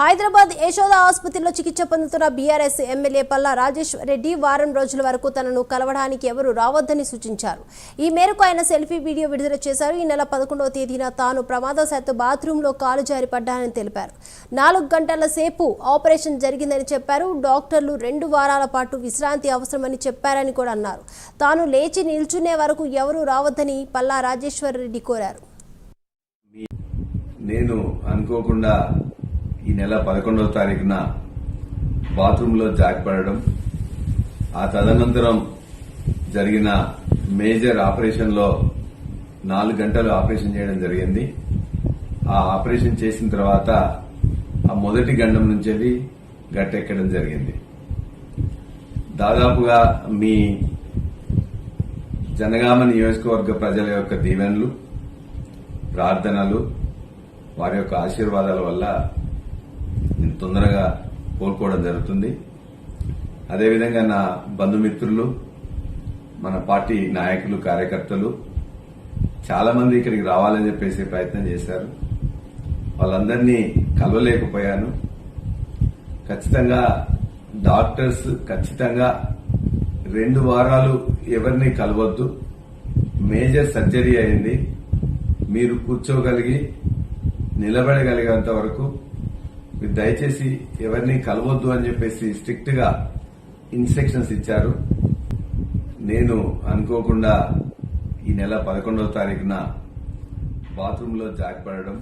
హైదరాబాద్ యశోద ఆసుపత్రిలో చికిత్స పొందుతున్న బీఆర్ఎస్ ఎమ్మెల్యే పల్లా రాజేశ్వర్ రెడ్డి వారం రోజుల వరకు తనను కలవడానికి ఎవరు రావద్దని సూచించారు. ఈ మేరకు ఆయన సెల్ఫీ వీడియో విడుదల చేశారు. ఈ నెల పదకొండవ తేదీన తాను ప్రమాదశాత్తు బాత్రూంలో కాలు జారిపడ్డానని తెలిపారు. నాలుగు గంటల సేపు ఆపరేషన్ జరిగిందని చెప్పారు. డాక్టర్లు రెండు వారాల పాటు విశ్రాంతి అవసరమని చెప్పారని కూడా అన్నారు. తాను లేచి నిల్చునే వరకు ఎవరూ రావద్దని పల్లా రాజేశ్వర్ రెడ్డి కోరారు. నేను అనుకోకుండా ఈ నెల పదకొండవ తారీఖున బాత్రూంలో జారిపడడం ఆ తదనంతరం జరిగిన మేజర్ ఆపరేషన్లో నాలుగు గంటలు ఆపరేషన్ చేయడం జరిగింది. ఆ ఆపరేషన్ చేసిన తర్వాత ఆ మొదటి గండం నుంచి వెళ్ళి గట్టెక్కడం జరిగింది. దాదాపుగా మీ జనగామ నియోజకవర్గ ప్రజల యొక్క దీవెనలు ప్రార్థనలు వారి యొక్క ఆశీర్వాదాల వల్ల తొందరగా కోలుకోవడం జరుగుతుంది. అదేవిధంగా నా బంధుమిత్రులు మన పార్టీ నాయకులు కార్యకర్తలు చాలా మంది ఇక్కడికి రావాలని చెప్పేసి ప్రయత్నం చేశారు. వాళ్ళందరినీ కలవలేకపోయాను. ఖచ్చితంగా డాక్టర్స్ ఖచ్చితంగా రెండు వారాలు ఎవరిని కలవద్దు. మేజర్ సర్జరీ అయింది. మీరు కూర్చోగలిగి నిలబడగలిగేంత వరకు మీరు దయచేసి ఎవరిని కలవద్దు అని చెప్పేసి స్ట్రిక్ట్గా ఇన్స్ట్రక్షన్స్ ఇచ్చారు. నేను అనుకోకుండా ఈ నెల పదకొండవ తారీఖున బాత్రూంలో జారిపడడం